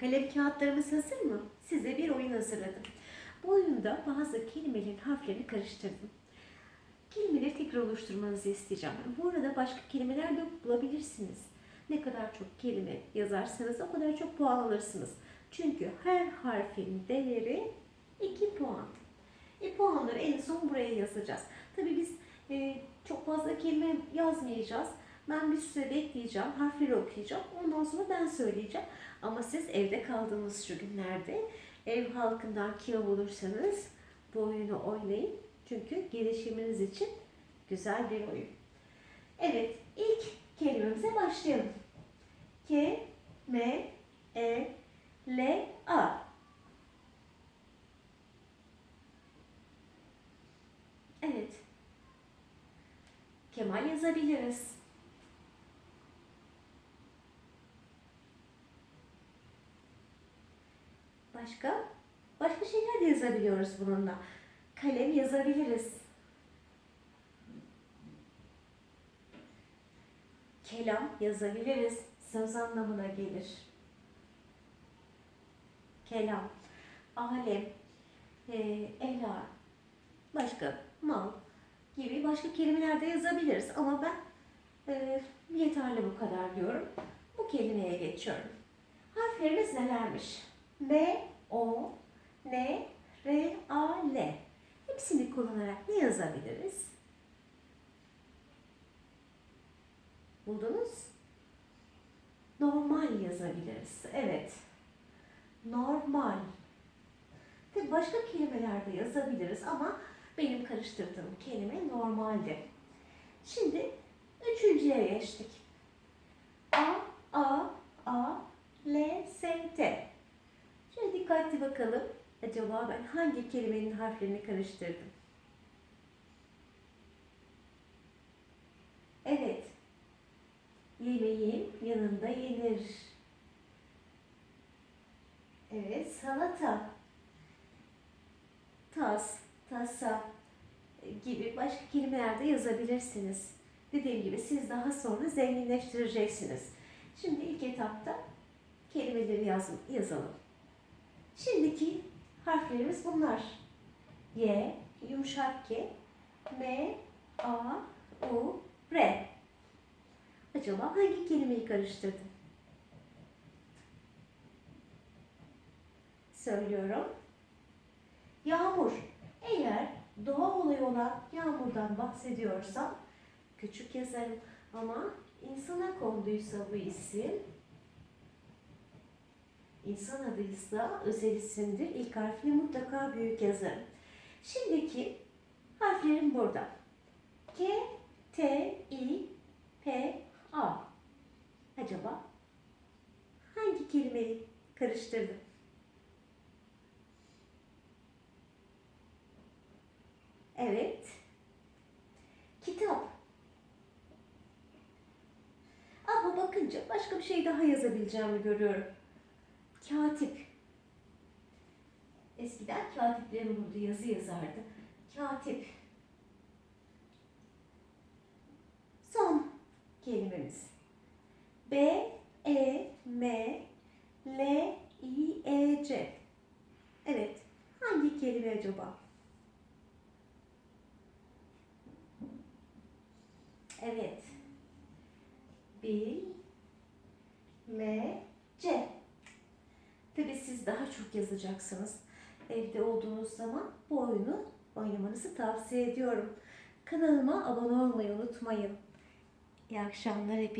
Kalem kağıtlarımız hazır mı? Size bir oyun hazırladım. Bu oyunda bazı kelimelerin harflerini karıştırdım. Kelimeleri tekrar oluşturmanızı isteyeceğim. Bu arada başka kelimeler de bulabilirsiniz. Ne kadar çok kelime yazarsanız o kadar çok puan alırsınız. Çünkü her harfin değeri 2 puan. E, puanları en son buraya yazacağız. Tabii biz e, çok fazla kelime yazmayacağız. Ben bir süre bekleyeceğim, harfleri okuyacağım. Ondan sonra ben söyleyeceğim. Ama siz evde kaldığınız şu günlerde ev halkından kim olursanız bu oyunu oynayın. Çünkü gelişiminiz için güzel bir oyun. Evet, ilk kelimemize başlayalım. K, M, E, L, A. Evet. Kemal yazabiliriz. Başka? Başka şeyler de yazabiliyoruz bununla. Kalem yazabiliriz. Kelam yazabiliriz. Söz anlamına gelir. Kelam, alem, e, ela, başka mal gibi başka kelimeler de yazabiliriz. Ama ben e, yeterli bu kadar diyorum. Bu kelimeye geçiyorum. Harflerimiz nelermiş? M, O, N, R, A, L. Hepsini kullanarak ne yazabiliriz? Buldunuz? Normal yazabiliriz. Evet. Normal. Tabii başka kelimeler de yazabiliriz ama benim karıştırdığım kelime normaldi. Şimdi üçüncüye geçtik. A, A, A, L, S, T. Şöyle dikkatli bakalım. Acaba ben hangi kelimenin harflerini karıştırdım? Evet. Yemeğin yanında yenir. Evet, salata. Tas, tasa gibi başka kelimeler de yazabilirsiniz. Dediğim gibi siz daha sonra zenginleştireceksiniz. Şimdi ilk etapta kelimeleri yaz, yazalım. Şimdiki harflerimiz bunlar. Y, yumuşak G, M, A, U, R. Acaba hangi kelimeyi karıştırdım? Söylüyorum. Yağmur. Eğer doğa olayı olan yağmurdan bahsediyorsam küçük yazarım ama insana konduysa bu isim insan adıysa özel isimdir. İlk harfini mutlaka büyük yazarım. Şimdiki harflerim burada. K, T, I, P, A. Acaba hangi kelimeyi karıştırdım? Evet. Kitap. Ama bakınca başka bir şey daha yazabileceğimi görüyorum. Katip. Eskiden katiplerin burada yazı yazardı. Katip. Son kelimemiz. B, E, M, L, I, E, C. Evet. Hangi kelime acaba? Evet. Bil, me, ce. Tabii siz daha çok yazacaksınız. Evde olduğunuz zaman bu oyunu oynamanızı tavsiye ediyorum. Kanalıma abone olmayı unutmayın. İyi akşamlar hepinize.